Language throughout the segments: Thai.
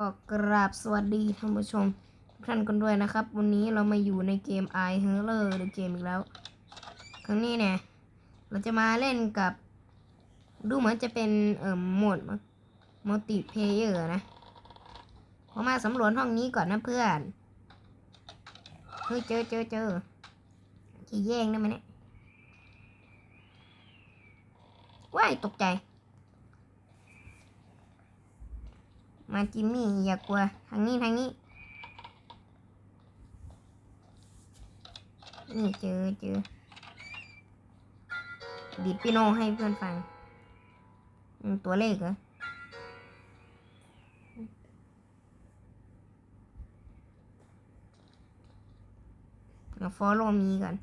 ก็กราบสวัสดีท่านผู้ชมทุกท่านกันด้วยนะครับ วันนี้เรามาอยู่ในเกม i h u n g e r ในเกมอีกแล้ว ครั้งนี้เนี่ย เราจะมาเล่นกับ ดูเหมือนจะเป็นเอ่อโหมดมัลติเพเยอร์นะขอมาสำรวจห้องนี้ก่อนนะเพื่อนเฮ้ยเจอเจอเจอจะแย่งได้ไหมเนี่ยว้ายตกใจ มาจิมมี่อย่ากลัวทางนี้ทางนี้ นี่เจอเจอดีดพี่โนให้เพื่อนฟัง ตัวเลขเหรอเราฟอลโล่มีก่อน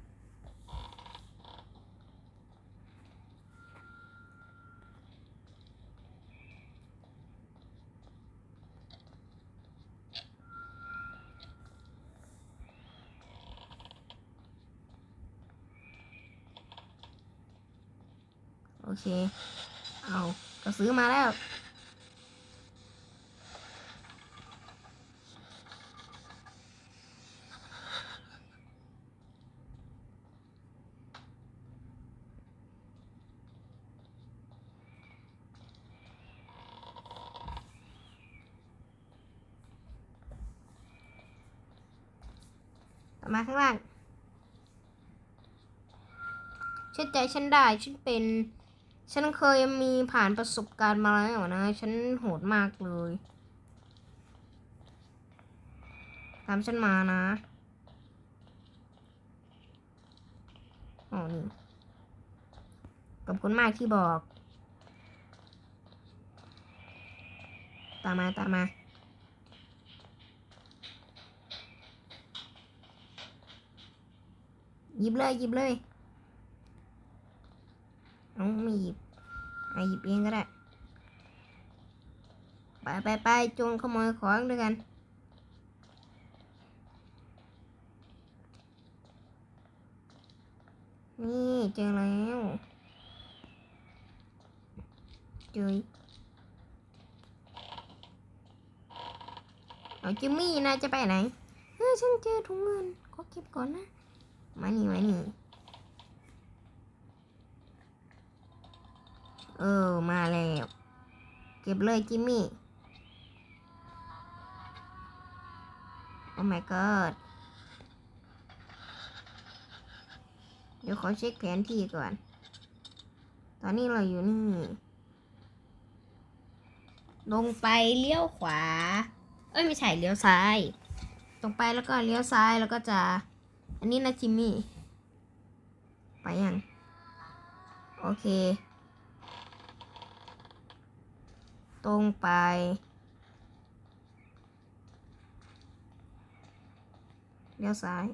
เค เอาก็ซื้อมาแล้ว มาข้างล่างเชื่อใจฉันได้ ฉันเป็น ฉันเคยมีผ่านประสบการณ์มาแล้วนะ ฉันโหดมากเลย ตามฉันมานะอ๋อนี่ขอบคุณมากที่บอก ตามมาตามมาหยิบเลยหยิบเลย เอาไม่หยิบไอะ หยิบเองก็ได้ ไปไปไปจงขโมยของด้วยกัน นี่เจอแล้วเจอเอาจิมมี่นายจะไปไหนเฮ้ยฉันเจอถุงเงินขอเก็บก่อนนะ มานี่มานี่ เออ มาแล้ว เก็บเลยจิมมี่ โอ้ my god เดี๋ยวขอเช็คแผนที่ก่อน ตอนนี้เราอยู่นี่ ลงไปเลี้ยวขวา เอ้ย ไม่ใช่เลี้ยวซ้าย ตรงไปแล้วก็เลี้ยวซ้ายแล้วก็จะ อันนี้นะจิมมี่ ไปยัง โอเค ตรงไป เลี้ยวซ้าย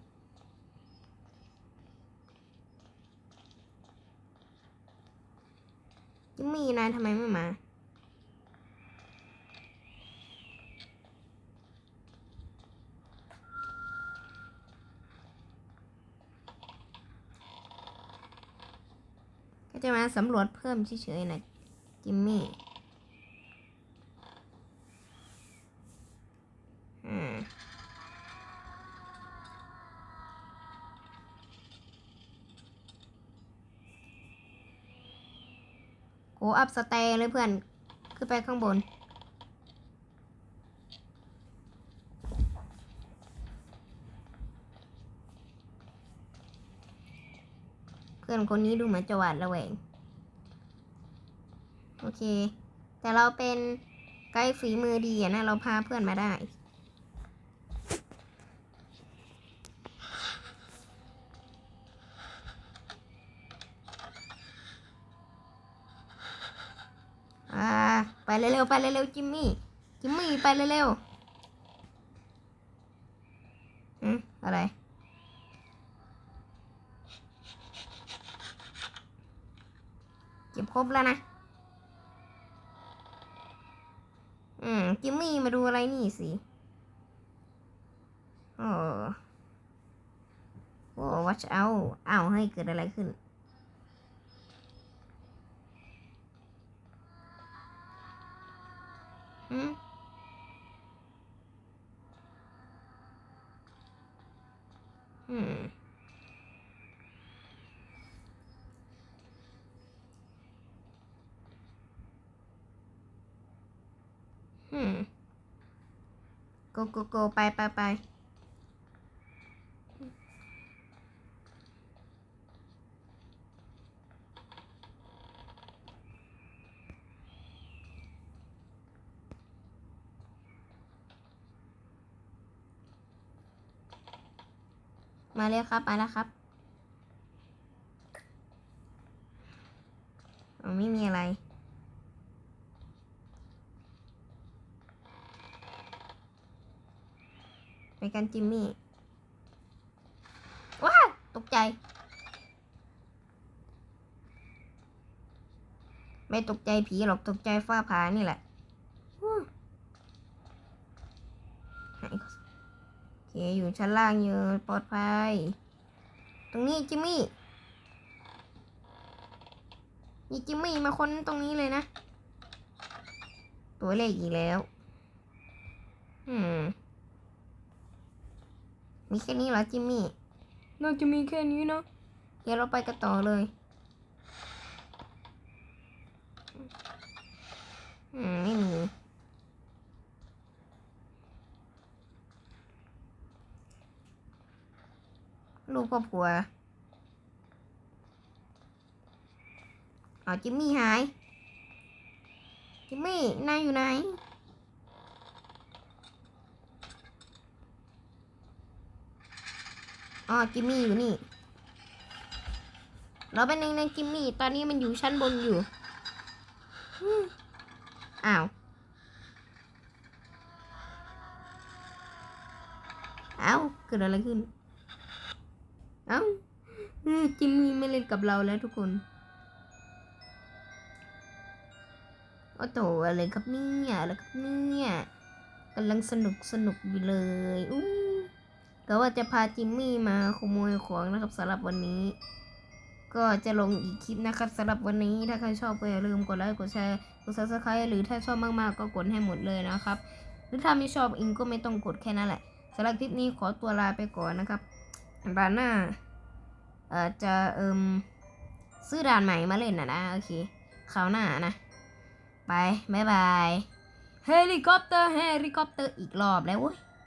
จิมมี่นายทำไมไม่มา ก็จะมาสำรวจเพิ่มเฉยๆนะจิมมี่ โกอัพสเตย์เลยเพื่อน ขึ้นไปข้างบน เพื่อนคนนี้ดูเหมือนจะหวาดระแวง โอเค แต่เราเป็นไกด์ฝีมือดีนะ เราพาเพื่อนมาได้ อ่า ไป เร็วๆไปเร็วๆจิมมี่ จิมมี่ไปเร็วๆอืมอะไรเก็บครบแล้วนะ อืม จิมมี่มาดูอะไรนี่สิโอ้โอ้ watch out อ้าวให้เกิดอะไรขึ้น 嗯嗯嗯 go go go bye bye bye มาเลยครับ มาแล้วครับไม่มีอะไร ไปกันจิมมี่ ว้าวตกใจ ไม่ตกใจผีหรอก ตกใจฟ้าผ่านี่แหละอู้ไหนก็โอเคอยู่ชั้นล่างอยู่ปลอดภัย ตรงนี้จิมมี่ นี่จิมมี่มาค้นตรงนี้เลยนะ ตัวเลขอีกแล้ว อืม มีแค่นี้เหรอจิมมี่ น่าจะมีแค่นี้เนาะ เดี๋ยวเราไปกันต่อเลย อืม ไม่มี ลูกครอบครัวอ๋อจิมมี่หาย จิมมี่นายอยู่ไหนอ๋อจิมมี่อยู่นี่เราเป็นหนึ่งในจิมมี่ ตอนนี้มันอยู่ชั้นบนอยู่อ้าวเอ้าเกิดอะไรขึ้น เอ้าจิมมี่ไม่เล่นกับเราแล้วทุกคนโอ้โตอะไรครับเนี่ยอะไรครับเนี่ยกำลังสนุกสนุกอยู่เลยอู้ก็ว่าจะพาจิมมี่มาขโมยของนะครับสำหรับวันนี้ ก็จะลงอีกคลิปนะครับสำหรับวันนี้ถ้าใครชอบก็อย่าลืมกดไลค์กดแชร์กดซับสไครต์หรือถ้าชอบมากๆก็กดให้หมดเลยนะครับ หรือถ้าไม่ชอบอิงก็ไม่ต้องกดแค่นั้นแหละสำหรับคลิปนี้ขอตัวลาไปก่อนนะครับ ด่านหน้าเอ่อจะเอิมซื้อด่านใหม่มาเล่นนะนะโอเคคราวหน้านะ ไป บ๊ายบาย เฮลิคอปเตอร์เฮลิคอปเตอร์อีกรอบแล้วเว้ย